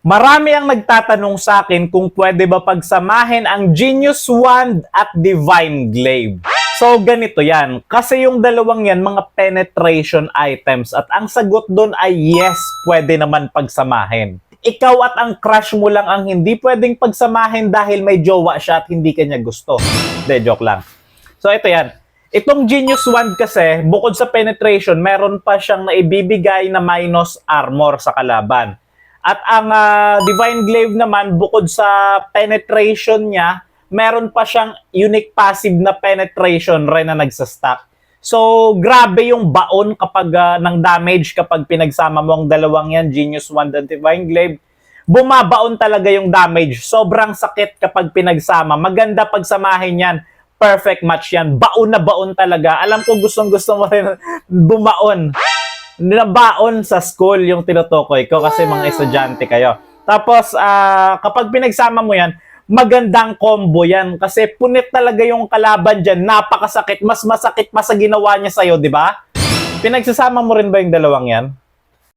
Marami ang nagtatanong sa akin kung pwede ba pagsamahin ang Genius Wand at Divine Glaive. So, ganito yan. Kasi yung dalawang yan, mga penetration items. At ang sagot doon ay yes, pwede naman pagsamahin. Ikaw at ang crush mo lang ang hindi pwedeng pagsamahin dahil may jowa siya at hindi kanya gusto. Hindi, joke lang. So, ito yan. Itong Genius Wand kasi, bukod sa penetration, meron pa siyang naibibigay na minus armor sa kalaban. At ang ah, Divine Glaive naman, bukod sa penetration niya, meron pa siyang unique passive na penetration rin na nagsastack. So, grabe yung baon kapag ah, ng damage kapag pinagsama mo ang dalawang yan, Genius Wand at Divine Glaive. Bumabaon talaga yung damage. Sobrang sakit kapag pinagsama. Maganda pagsamahin yan. Perfect match yan. Baon na baon talaga. Alam ko gustong gusto mo rin bumaon nabaon sa school yung tinutukoy ko kasi mga estudyante kayo. Tapos, ah, kapag pinagsama mo yan, magandang combo yan kasi punit talaga yung kalaban dyan. Napakasakit. Mas masakit pa sa ginawa niya sa'yo, di ba? Pinagsasama mo rin ba yung dalawang yan?